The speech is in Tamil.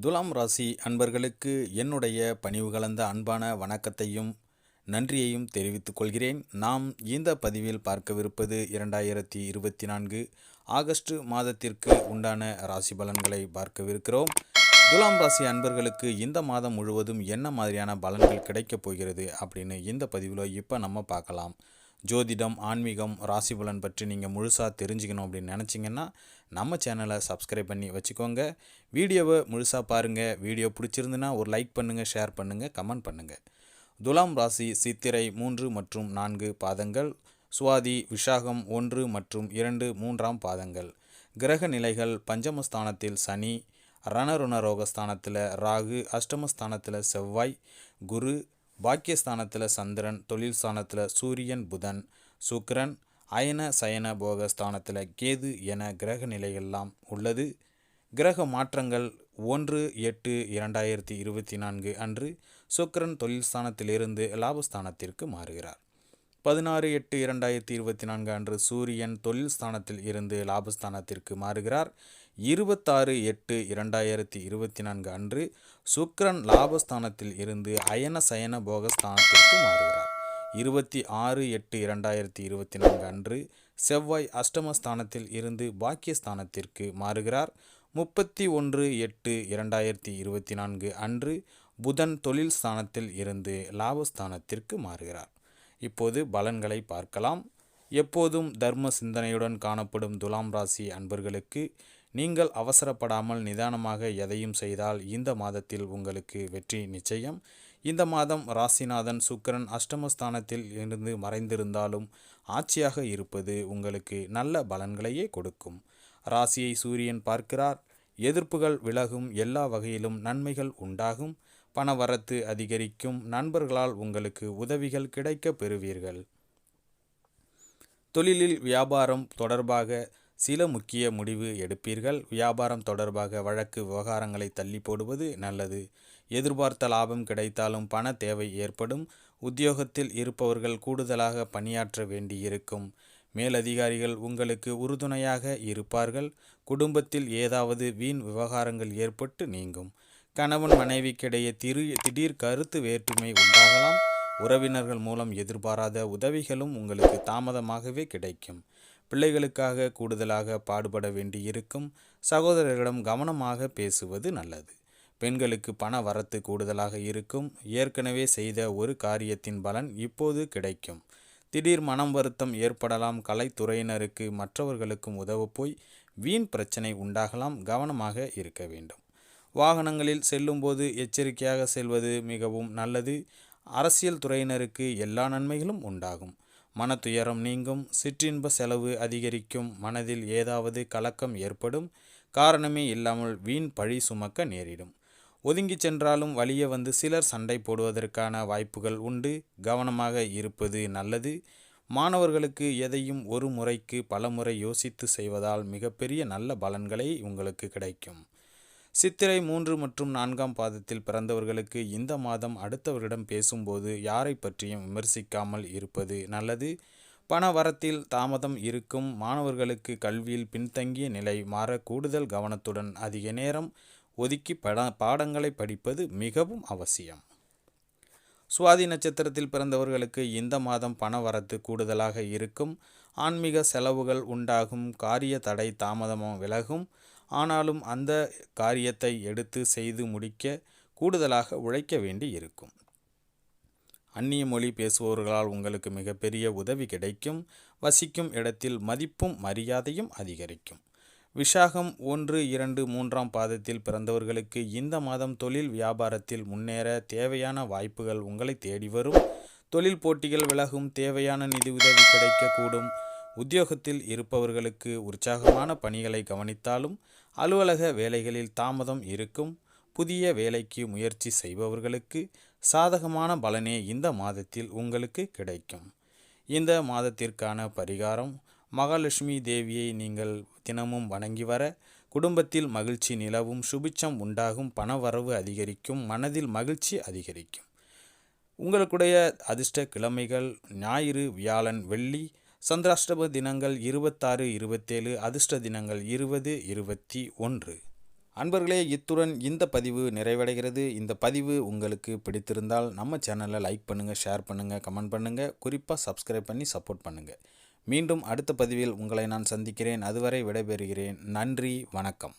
துலாம் ராசி அன்பர்களுக்கு என்னுடைய பணிவு கலந்த அன்பான வணக்கத்தையும் நன்றியையும் தெரிவித்துக் கொள்கிறேன். நாம் இந்த பதிவில் பார்க்கவிருப்பது இரண்டாயிரத்தி இருபத்தி நான்கு ஆகஸ்ட் மாதத்திற்கு உண்டான ராசி பலன்களை பார்க்கவிருக்கிறோம். துலாம் ராசி அன்பர்களுக்கு இந்த மாதம் முழுவதும் என்ன மாதிரியான பலன்கள் கிடைக்கப் போகிறது அப்படின்னு இந்த பதிவில் இப்போ நம்ம பார்க்கலாம். ஜோதிடம் ஆன்மீகம் ராசி பலன் பற்றி நீங்கள் முழுசாக தெரிஞ்சுக்கணும் அப்படின்னு நினச்சிங்கன்னா நம்ம சேனலை சப்ஸ்கிரைப் பண்ணி வச்சுக்கோங்க. வீடியோவை முழுசாக பாருங்கள் வீடியோ பிடிச்சிருந்துன்னா ஒரு லைக் பண்ணுங்கள் ஷேர் பண்ணுங்கள் கமெண்ட் பண்ணுங்கள் துலாம் ராசி சித்திரை மூன்று மற்றும் நான்கு பாதங்கள். சுவாதி விஷாகம் ஒன்று மற்றும் இரண்டு மூன்றாம் பாதங்கள். கிரக நிலைகள் பஞ்சமஸ்தானத்தில் சனி ரணருணரோகஸ்தானத்தில் ராகு அஷ்டமஸ்தானத்தில் செவ்வாய் குரு பாக்கியஸ்தானத்தில் சந்திரன் தொழில் ஸ்தானத்தில் சூரியன் புதன் சுக்கரன் அயன சயன போக ஸ்தானத்தில் கேது என கிரக நிலையெல்லாம் உள்ளது. கிரக மாற்றங்கள் ஒன்று எட்டு இரண்டாயிரத்தி இருபத்தி நான்கு அன்று சுக்கரன் தொழில் ஸ்தானத்திலிருந்து லாபஸ்தானத்திற்கு மாறுகிறார். பதினாறு எட்டு இரண்டாயிரத்தி இருபத்தி நான்கு அன்று சூரியன் தொழில் ஸ்தானத்தில் இருந்து லாபஸ்தானத்திற்கு மாறுகிறார். இருபத்தாறு எட்டு இரண்டாயிரத்தி இருபத்தி நான்கு அன்று சுக்ரன் லாபஸ்தானத்தில் இருந்து அயன சயன போகஸ்தானத்திற்கு மாறுகிறார். இருபத்தி ஆறு எட்டு இரண்டாயிரத்தி இருபத்தி நான்கு அன்று செவ்வாய் அஷ்டமஸ்தானத்தில் இருந்து பாக்கியஸ்தானத்திற்கு மாறுகிறார். முப்பத்தி ஒன்று எட்டு இரண்டாயிரத்தி இருபத்தி நான்கு அன்று புதன் தொழில் ஸ்தானத்தில் இருந்து லாபஸ்தானத்திற்கு மாறுகிறார். இப்போது பலன்களை பார்க்கலாம். எப்போதும் தர்ம சிந்தனையுடன் காணப்படும் துலாம் ராசி அன்பர்களுக்கு நீங்கள் அவசரப்படாமல் நிதானமாக எதையும் செய்தால் இந்த மாதத்தில் உங்களுக்கு வெற்றி நிச்சயம். இந்த மாதம் ராசிநாதன் சுக்கரன் அஷ்டமஸ்தானத்தில் இருந்து மறைந்திருந்தாலும் ஆட்சியாக இருப்பது உங்களுக்கு நல்ல பலன்களையே கொடுக்கும். ராசியை சூரியன் பார்க்கிறார். எதிர்ப்புகள் விலகும் எல்லா வகையிலும் நன்மைகள் உண்டாகும். பணவரத்து அதிகரிக்கும் நண்பர்களால் உங்களுக்கு உதவிகள் கிடைக்கப் பெறுவீர்கள். தொழிலில் வியாபாரம் தொடர்பாக சில முக்கிய முடிவு எடுப்பீர்கள். வியாபாரம் தொடர்பாக வழக்கு விவகாரங்களை தள்ளி போடுவது நல்லது. எதிர்பார்த்த லாபம் கிடைத்தாலும் பண தேவை ஏற்படும். உத்தியோகத்தில் இருப்பவர்கள் கூடுதலாக பணியாற்ற வேண்டியிருக்கும். மேலதிகாரிகள் உங்களுக்கு உறுதுணையாக இருப்பார்கள். குடும்பத்தில் ஏதாவது வீண் விவகாரங்கள் ஏற்பட்டு நீங்கும். கணவன் மனைவிக்கிடையே திரு திடீர் கருத்து வேற்றுமை உண்டாகலாம். உறவினர்கள் மூலம் எதிர்பாராத உதவிகளும் உங்களுக்கு தாமதமாகவே கிடைக்கும். பிள்ளைகளுக்காக கூடுதலாக பாடுபட வேண்டியிருக்கும் சகோதரர்களிடம் கவனமாக பேசுவது நல்லது. பெண்களுக்கு பண வரத்து கூடுதலாக இருக்கும். ஏற்கனவே செய்த ஒரு காரியத்தின் பலன் இப்போது கிடைக்கும். திடீர் மனம் வருத்தம் ஏற்படலாம். கலைத்துறையினருக்கு மற்றவர்களுக்கும் உதவ போய் வீண் பிரச்சனை உண்டாகலாம். கவனமாக இருக்க வேண்டும். வாகனங்களில் செல்லும்போது எச்சரிக்கையாக செல்வது மிகவும் நல்லது. அரசியல் துறையினருக்கு எல்லா நன்மைகளும் உண்டாகும். மன துயரம் நீங்கும் சிற்றின்ப செலவு அதிகரிக்கும் மனதில் ஏதாவது கலக்கம் ஏற்படும் காரணமே இல்லாமல் வீண் பழி சுமக்க நேரிடும். ஒதுங்கி சென்றாலும் வழியே வந்து சிலர் சண்டை போடுவதற்கான வாய்ப்புகள் உண்டு. கவனமாக இருப்பது நல்லது. மாணவர்களுக்கு எதையும் ஒரு முறைக்கு பல முறை யோசித்து செய்வதால் மிகப்பெரிய நல்ல பலன்களை உங்களுக்கு கிடைக்கும். சித்திரை மூன்று மற்றும் நான்காம் பாதத்தில் பிறந்தவர்களுக்கு இந்த மாதம் அடுத்தவரிடம் பேசும்போது யாரை பற்றியும் விமர்சிக்காமல் இருப்பது நல்லது. பண வரத்தில் தாமதம் இருக்கும் மாணவர்களுக்கு கல்வியில் பின்தங்கிய நிலை மாற கூடுதல் கவனத்துடன் அதிக நேரம் ஒதுக்கி பட பாடங்களை படிப்பது மிகவும் அவசியம். சுவாதி நட்சத்திரத்தில் பிறந்தவர்களுக்கு இந்த மாதம் பண வரத்து கூடுதலாக இருக்கும். ஆன்மீக செலவுகள் உண்டாகும். காரிய தடை தாமதமும் விலகும். ஆனாலும் அந்த காரியத்தை எடுத்து செய்து முடிக்க கூடுதலாக உழைக்க வேண்டி இருக்கும் அந்நிய மொழி பேசுபவர்களால் உங்களுக்கு மிகப்பெரிய உதவி கிடைக்கும். வசிக்கும் இடத்தில் மதிப்பும் மரியாதையும் அதிகரிக்கும். விஷாகம் ஒன்று இரண்டு மூன்றாம் பாதத்தில் பிறந்தவர்களுக்கு இந்த மாதம் தொழில் வியாபாரத்தில் முன்னேற தேவையான வாய்ப்புகள் உங்களை தேடி வரும். தொழில் போட்டிகள் விலகும். தேவையான நிதி உதவி கிடைக்கக்கூடும். உத்தியோகத்தில் இருப்பவர்களுக்கு உற்சாகமான பணிகளை கவனித்தாலும் அலுவலக வேலைகளில் தாமதம் இருக்கும். புதிய வேலைக்கு முயற்சி செய்பவர்களுக்கு சாதகமான பலனே இந்த மாதத்தில் உங்களுக்கு கிடைக்கும். இந்த மாதத்திற்கான பரிகாரம் மகாலட்சுமி தேவியை நீங்கள் தினமும் வணங்கி வர குடும்பத்தில் மகிழ்ச்சி நிலவும் சுபிச்சம் உண்டாகும் பணவரவு அதிகரிக்கும் மனதில் மகிழ்ச்சி அதிகரிக்கும். உங்களுடைய அதிர்ஷ்ட கிழமைகள் ஞாயிறு வியாழன் வெள்ளி சந்திராஷ்டப தினங்கள் இருபத்தாறு இருபத்தேழு அதிர்ஷ்ட தினங்கள் இருபது இருபத்தி ஒன்று. அன்பர்களே இத்துடன் இந்த பதிவு நிறைவடைகிறது. இந்த பதிவு உங்களுக்கு பிடித்திருந்தால் நம்ம சேனலை லைக் பண்ணுங்கள் ஷேர் பண்ணுங்கள் கமெண்ட் பண்ணுங்கள் குறிப்பாக சப்ஸ்கிரைப் பண்ணி சப்போர்ட் பண்ணுங்கள் மீண்டும் அடுத்த பதிவில் உங்களை நான் சந்திக்கிறேன். அதுவரை விடைபெறுகிறேன். நன்றி வணக்கம்.